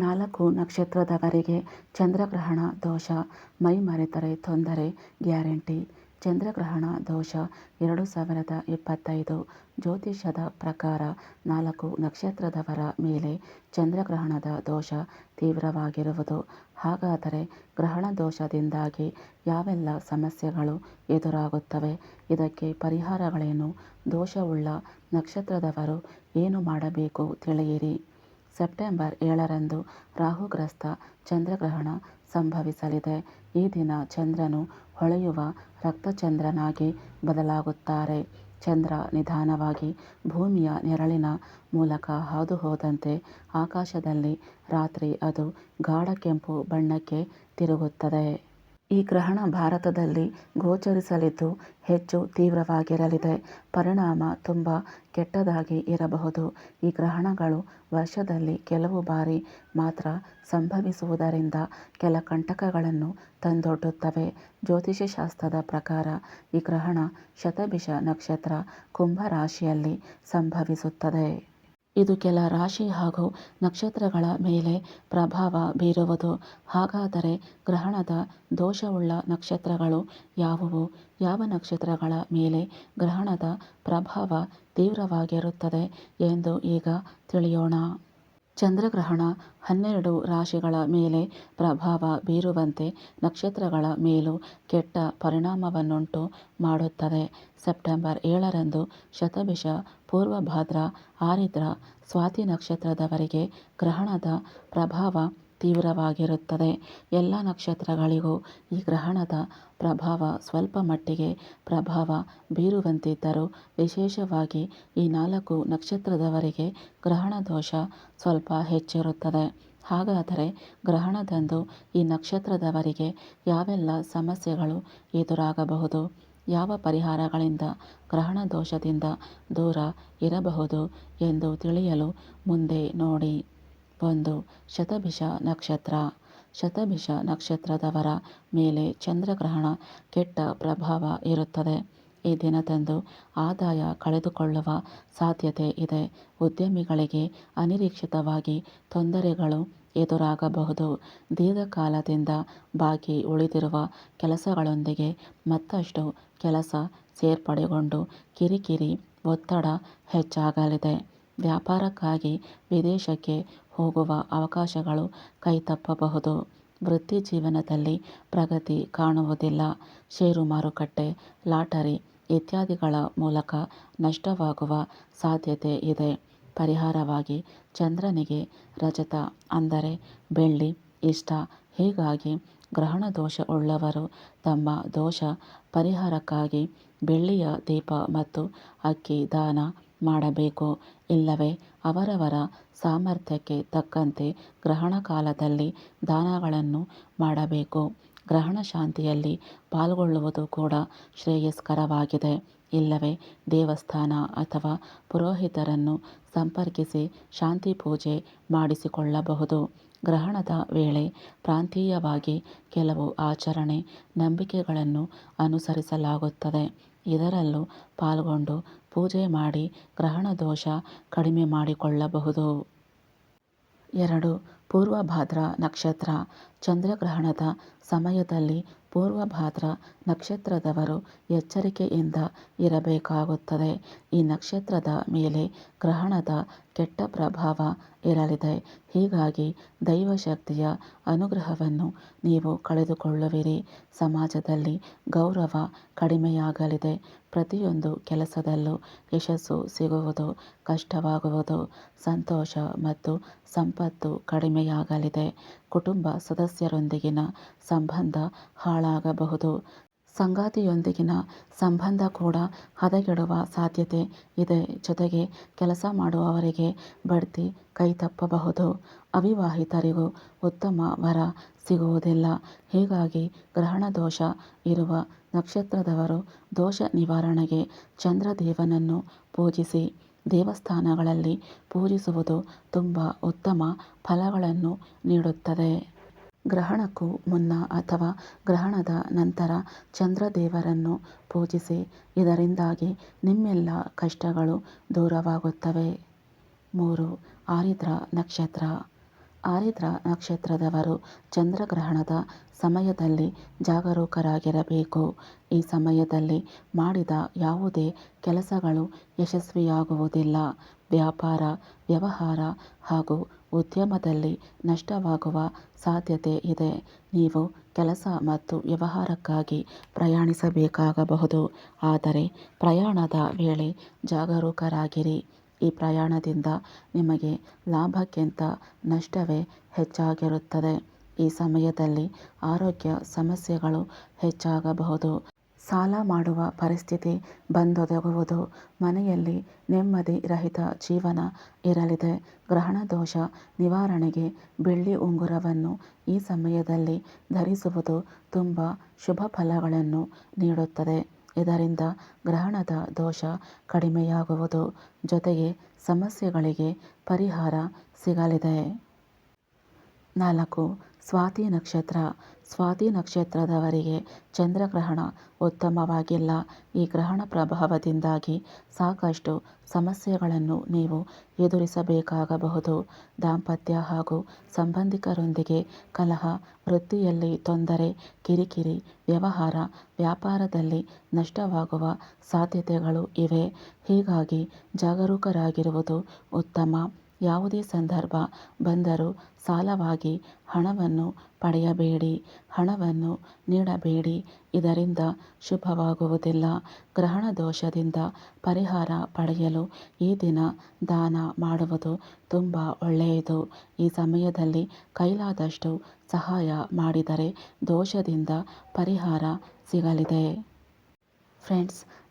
ನಾಲ್ಕು ನಕ್ಷತ್ರದವರಿಗೆ ಚಂದ್ರಗ್ರಹಣ ದೋಷ. ಮೈ ಮರೆತರೆ ತೊಂದರೆ, ಗ್ಯಾರಂಟಿ. ಚಂದ್ರಗ್ರಹಣ ದೋಷ, ಎರಡು ಸಾವಿರದ ಇಪ್ಪತ್ತೈದು. ಜ್ಯೋತಿಷ್ಯದ ಪ್ರಕಾರ ನಾಲ್ಕು ನಕ್ಷತ್ರದವರ ಮೇಲೆ ಚಂದ್ರಗ್ರಹಣದ ದೋಷ ತೀವ್ರವಾಗಿರುವುದು. ಹಾಗಾದರೆ ಗ್ರಹಣ ದೋಷದಿಂದಾಗಿ ಯಾವೆಲ್ಲ ಸಮಸ್ಯೆಗಳು ಎದುರಾಗುತ್ತವೆ? ಇದಕ್ಕೆ ಪರಿಹಾರಗಳೇನು? ದೋಷವುಳ್ಳ ನಕ್ಷತ್ರದವರು ಏನು ಮಾಡಬೇಕು ತಿಳಿಯಿರಿ. ಸೆಪ್ಟೆಂಬರ್ ಏಳರಂದು ರಾಹುಗ್ರಸ್ತ ಚಂದ್ರಗ್ರಹಣ ಸಂಭವಿಸಲಿದೆ. ಈ ದಿನ ಚಂದ್ರನು ಹೊಳೆಯುವ ರಕ್ತಚಂದ್ರನಾಗಿ ಬದಲಾಗುತ್ತಾರೆ. ಚಂದ್ರ ನಿಧಾನವಾಗಿ ಭೂಮಿಯ ನೆರಳಿನ ಮೂಲಕ ಹಾದುಹೋದಂತೆ ಆಕಾಶದಲ್ಲಿ ರಾತ್ರಿ ಅದು ಗಾಢ ಕೆಂಪು ಬಣ್ಣಕ್ಕೆ ತಿರುಗುತ್ತದೆ. ಈ ಗ್ರಹಣ ಭಾರತದಲ್ಲಿ ಗೋಚರಿಸಲಿದ್ದು ಹೆಚ್ಚು ತೀವ್ರವಾಗಿರಲಿದೆ. ಪರಿಣಾಮ ತುಂಬ ಕೆಟ್ಟದಾಗಿ ಇರಬಹುದು. ಈ ಗ್ರಹಣಗಳು ವರ್ಷದಲ್ಲಿ ಕೆಲವು ಬಾರಿ ಮಾತ್ರ ಸಂಭವಿಸುವುದರಿಂದ ಕೆಲ ಕಂಟಕಗಳನ್ನು ತಂದೊಡ್ಡುತ್ತವೆ. ಜ್ಯೋತಿಷ್ಯಶಾಸ್ತ್ರದ ಪ್ರಕಾರ ಈ ಗ್ರಹಣ ಶತಭಿಷ ನಕ್ಷತ್ರ ಕುಂಭ ರಾಶಿಯಲ್ಲಿ ಸಂಭವಿಸುತ್ತದೆ. ಇದು ಕೆಲ ರಾಶಿ ಹಾಗೂ ನಕ್ಷತ್ರಗಳ ಮೇಲೆ ಪ್ರಭಾವ ಬೀರುವುದು. ಹಾಗಾದರೆ ಗ್ರಹಣದ ದೋಷವುಳ್ಳ ನಕ್ಷತ್ರಗಳು ಯಾವುವು? ಯಾವ ನಕ್ಷತ್ರಗಳ ಮೇಲೆ ಗ್ರಹಣದ ಪ್ರಭಾವ ತೀವ್ರವಾಗಿರುತ್ತದೆ ಎಂದು ಈಗ ತಿಳಿಯೋಣ. ಚಂದ್ರಗ್ರಹಣ ಹನ್ನೆರಡು ರಾಶಿಗಳ ಮೇಲೆ ಪ್ರಭಾವ ಬೀರುವಂತೆ ನಕ್ಷತ್ರಗಳ ಮೇಲೂ ಕೆಟ್ಟ ಪರಿಣಾಮವನ್ನುಂಟು ಮಾಡುತ್ತದೆ. ಸೆಪ್ಟೆಂಬರ್ ಏಳರಂದು ಶತಭಿಷ ಪೂರ್ವಭಾದ್ರ ಆರಿದ್ರ ಸ್ವಾತಿ ನಕ್ಷತ್ರದವರಿಗೆ ಗ್ರಹಣದ ಪ್ರಭಾವ ತೀವ್ರವಾಗಿರುತ್ತದೆ. ಎಲ್ಲ ನಕ್ಷತ್ರಗಳಿಗೂ ಈ ಗ್ರಹಣದ ಪ್ರಭಾವ ಸ್ವಲ್ಪ ಮಟ್ಟಿಗೆ ಪ್ರಭಾವ ಬೀರುವಂತಿದ್ದರೂ ವಿಶೇಷವಾಗಿ ಈ ನಾಲ್ಕು ನಕ್ಷತ್ರದವರಿಗೆ ಗ್ರಹಣ ದೋಷ ಸ್ವಲ್ಪ ಹೆಚ್ಚಿರುತ್ತದೆ. ಹಾಗಾದರೆ ಗ್ರಹಣದಂದು ಈ ನಕ್ಷತ್ರದವರಿಗೆ ಯಾವೆಲ್ಲ ಸಮಸ್ಯೆಗಳು ಎದುರಾಗಬಹುದು? ಯಾವ ಪರಿಹಾರಗಳಿಂದ ಗ್ರಹಣ ದೋಷದಿಂದ ದೂರ ಇರಬಹುದು ಎಂದು ತಿಳಿಯಲು ಮುಂದೆ ನೋಡಿ. ಒಂದು ಶತಭಿಷ ನಕ್ಷತ್ರ, ಶತಭಿಷ ನಕ್ಷತ್ರದವರ ಮೇಲೆ ಚಂದ್ರಗ್ರಹಣ ಕೆಟ್ಟ ಪ್ರಭಾವ ಇರುತ್ತದೆ. ಈ ದಿನದಂದು ಆದಾಯ ಕಳೆದುಕೊಳ್ಳುವ ಸಾಧ್ಯತೆ ಇದೆ. ಉದ್ಯಮಿಗಳಿಗೆ ಅನಿರೀಕ್ಷಿತವಾಗಿ ತೊಂದರೆಗಳು ಎದುರಾಗಬಹುದು. ದೀರ್ಘಕಾಲದಿಂದ ಬಾಕಿ ಉಳಿದಿರುವ ಕೆಲಸಗಳೊಂದಿಗೆ ಮತ್ತಷ್ಟು ಕೆಲಸ ಸೇರ್ಪಡೆಗೊಂಡು ಕಿರಿಕಿರಿ ಒತ್ತಡ ಹೆಚ್ಚಾಗಲಿದೆ. ವ್ಯಾಪಾರಕ್ಕಾಗಿ ವಿದೇಶಕ್ಕೆ ಹೋಗುವ ಅವಕಾಶಗಳು ಕೈತಪ್ಪಬಹುದು. ವೃತ್ತಿ ಜೀವನದಲ್ಲಿ ಪ್ರಗತಿ ಕಾಣುವುದಿಲ್ಲ. ಷೇರು ಮಾರುಕಟ್ಟೆ, ಲಾಟರಿ ಇತ್ಯಾದಿಗಳ ಮೂಲಕ ನಷ್ಟವಾಗುವ ಸಾಧ್ಯತೆ ಇದೆ. ಪರಿಹಾರವಾಗಿ ಚಂದ್ರನಿಗೆ ರಜತ ಅಂದರೆ ಬೆಳ್ಳಿ ಇಷ್ಟ. ಹೀಗಾಗಿ ಗ್ರಹಣ ದೋಷ ಉಳ್ಳವರು ತಮ್ಮ ದೋಷ ಪರಿಹಾರಕ್ಕಾಗಿ ಬೆಳ್ಳಿಯ ದೀಪ ಮತ್ತು ಅಕ್ಕಿ, ದಾನ ಮಾಡಬೇಕು. ಇಲ್ಲವೇ, ಅವರವರ ಸಾಮರ್ಥ್ಯಕ್ಕೆ ತಕ್ಕಂತೆ ಗ್ರಹಣ ಕಾಲದಲ್ಲಿ ದಾನಗಳನ್ನು ಮಾಡಬೇಕು. ಗ್ರಹಣ ಶಾಂತಿಯಲ್ಲಿ ಪಾಲ್ಗೊಳ್ಳುವುದು ಕೂಡ ಶ್ರೇಯಸ್ಕರವಾಗಿದೆ. ಇಲ್ಲವೇ, ದೇವಸ್ಥಾನ ಅಥವಾ ಪುರೋಹಿತರನ್ನು ಸಂಪರ್ಕಿಸಿ ಶಾಂತಿ ಪೂಜೆ ಮಾಡಿಸಿಕೊಳ್ಳಬಹುದು. ಗ್ರಹಣದ ವೇಳೆ ಪ್ರಾಂತೀಯವಾಗಿ ಕೆಲವು ಆಚರಣೆ, ನಂಬಿಕೆಗಳನ್ನು ಅನುಸರಿಸಲಾಗುತ್ತದೆ. ಇದರಲ್ಲೂ ಪಾಲ್ಗೊಂಡು ಪೂಜೆ ಮಾಡಿ ಗ್ರಹಣ ದೋಷ ಕಡಿಮೆ ಮಾಡಿಕೊಳ್ಳಬಹುದು. ಎರಡು, ಪೂರ್ವಭಾದ್ರ ನಕ್ಷತ್ರ. ಚಂದ್ರಗ್ರಹಣದ ಸಮಯದಲ್ಲಿ ಪೂರ್ವಭಾದ್ರ ನಕ್ಷತ್ರದವರು ಎಚ್ಚರಿಕೆಯಿಂದ ಇರಬೇಕಾಗುತ್ತದೆ. ಈ ನಕ್ಷತ್ರದ ಮೇಲೆ ಗ್ರಹಣದ ಕೆಟ್ಟ ಪ್ರಭಾವ ಇರಲಿದೆ. ಹೀಗಾಗಿ ದೈವಶಕ್ತಿಯ ಅನುಗ್ರಹವನ್ನು ನೀವು ಕಳೆದುಕೊಳ್ಳುವಿರಿ. ಸಮಾಜದಲ್ಲಿ ಗೌರವ ಕಡಿಮೆಯಾಗಲಿದೆ. ಪ್ರತಿಯೊಂದು ಕೆಲಸದಲ್ಲೂ ಯಶಸ್ಸು ಸಿಗುವುದು, ಕಷ್ಟವಾಗುವುದು, ಸಂತೋಷ ಮತ್ತು ಸಂಪತ್ತು ಕಡಿಮೆಯಾಗಲಿದೆ. ಕುಟುಂಬ ಸದಸ್ಯರೊಂದಿಗಿನ ಸಂಬಂಧ ಹಾಳಾಗಬಹುದು. ಸಂಗಾತಿಯೊಂದಿಗಿನ ಸಂಬಂಧ ಕೂಡ ಹದಗೆಡುವ ಸಾಧ್ಯತೆ ಇದೆ. ಜೊತೆಗೆ ಕೆಲಸ ಮಾಡುವವರಿಗೆ ಬಡ್ತಿ ಕೈತಪ್ಪಬಹುದು. ಅವಿವಾಹಿತರಿಗೂ ಉತ್ತಮ ವರ ಸಿಗುವುದಿಲ್ಲ. ಹೀಗಾಗಿ ಗ್ರಹಣ ದೋಷ ಇರುವ ನಕ್ಷತ್ರದವರು ದೋಷ ನಿವಾರಣೆಗೆ ಚಂದ್ರದೇವನನ್ನು ಪೂಜಿಸಿ ದೇವಸ್ಥಾನಗಳಲ್ಲಿ ಪೂಜಿಸುವುದು ತುಂಬ ಉತ್ತಮ ಫಲಗಳನ್ನು ನೀಡುತ್ತದೆ. ಗ್ರಹಣಕ್ಕೂ ಮುನ್ನ ಅಥವಾ ಗ್ರಹಣದ ನಂತರ ಚಂದ್ರದೇವರನ್ನು ಪೂಜಿಸಿ ಇದರಿಂದಾಗಿ ನಿಮ್ಮೆಲ್ಲ ಕಷ್ಟಗಳು ದೂರವಾಗುತ್ತವೆ. ಮೂರು, ಆರಿದ್ರ ನಕ್ಷತ್ರ ಆರಿದ್ರ ನಕ್ಷತ್ರದವರು ಚಂದ್ರಗ್ರಹಣದ ಸಮಯದಲ್ಲಿ ಜಾಗರೂಕರಾಗಿರಬೇಕು. ಈ ಸಮಯದಲ್ಲಿ ಮಾಡಿದ ಯಾವುದೇ ಕೆಲಸಗಳು ಯಶಸ್ವಿಯಾಗುವುದಿಲ್ಲ. ವ್ಯಾಪಾರ, ವ್ಯವಹಾರ ಹಾಗೂ ಉದ್ಯಮದಲ್ಲಿ ನಷ್ಟವಾಗುವ ಸಾಧ್ಯತೆ ಇದೆ. ನೀವು ಕೆಲಸ ಮತ್ತು ವ್ಯವಹಾರಕ್ಕಾಗಿ ಪ್ರಯಾಣಿಸಬೇಕಾಗಬಹುದು. ಆದರೆ ಪ್ರಯಾಣದ ವೇಳೆ ಜಾಗರೂಕರಾಗಿರಿ. ಈ ಪ್ರಯಾಣದಿಂದ ನಿಮಗೆ ಲಾಭಕ್ಕಿಂತ ನಷ್ಟವೇ ಹೆಚ್ಚಾಗಿರುತ್ತದೆ. ಈ ಸಮಯದಲ್ಲಿ ಆರೋಗ್ಯ ಸಮಸ್ಯೆಗಳು ಹೆಚ್ಚಾಗಬಹುದು. ಸಾಲ ಮಾಡುವ ಪರಿಸ್ಥಿತಿ ಬಂದೊದಗುವುದು ಮನೆಯಲ್ಲಿ ನೆಮ್ಮದಿ ರಹಿತ ಜೀವನ ಇರಲಿದೆ. ಗ್ರಹಣ ದೋಷ ನಿವಾರಣೆಗೆ ಬೆಳ್ಳಿ ಉಂಗುರವನ್ನು ಈ ಸಮಯದಲ್ಲಿ ಧರಿಸುವುದು ತುಂಬ ಶುಭ ಫಲಗಳನ್ನು ನೀಡುತ್ತದೆ. ಇದರಿಂದ ಗ್ರಹಣದ ದೋಷ ಕಡಿಮೆಯಾಗುವುದು ಜೊತೆಗೆ ಸಮಸ್ಯೆಗಳಿಗೆ ಪರಿಹಾರ ಸಿಗಲಿದೆ. ನಾಲ್ಕು ಸ್ವಾತಿ ನಕ್ಷತ್ರ. ಸ್ವಾತಿ ನಕ್ಷತ್ರದವರಿಗೆ ಚಂದ್ರಗ್ರಹಣ ಉತ್ತಮವಾಗಿಲ್ಲ. ಈ ಗ್ರಹಣ ಪ್ರಭಾವದಿಂದಾಗಿ ಸಾಕಷ್ಟು ಸಮಸ್ಯೆಗಳನ್ನು ನೀವು ಎದುರಿಸಬೇಕಾಗಬಹುದು. ದಾಂಪತ್ಯ ಹಾಗೂ ಸಂಬಂಧಿಕರೊಂದಿಗೆ ಕಲಹ, ವೃತ್ತಿಯಲ್ಲಿ ತೊಂದರೆ, ಕಿರಿಕಿರಿ, ವ್ಯವಹಾರ, ವ್ಯಾಪಾರದಲ್ಲಿ ನಷ್ಟವಾಗುವ ಸಾಧ್ಯತೆಗಳು ಇವೆ. ಹೀಗಾಗಿ ಜಾಗರೂಕರಾಗಿರುವುದು ಉತ್ತಮ. ಯಾವುದೇ ಸಂದರ್ಭ ಬಂದರೂ ಸಾಲವಾಗಿ ಹಣವನ್ನು ಪಡೆಯಬೇಡಿ, ಹಣವನ್ನು ನೀಡಬೇಡಿ. ಇದರಿಂದ ಶುಭವಾಗುವುದಿಲ್ಲ. ಗ್ರಹಣ ದೋಷದಿಂದ ಪರಿಹಾರ ಪಡೆಯಲು ಈ ದಿನ ದಾನ ಮಾಡುವುದು ತುಂಬ ಒಳ್ಳೆಯದು. ಈ ಸಮಯದಲ್ಲಿ ಕೈಲಾದಷ್ಟು ಸಹಾಯ ಮಾಡಿದರೆ ದೋಷದಿಂದ ಪರಿಹಾರ ಸಿಗಲಿದೆ. ಫ್ರೆಂಡ್ಸ್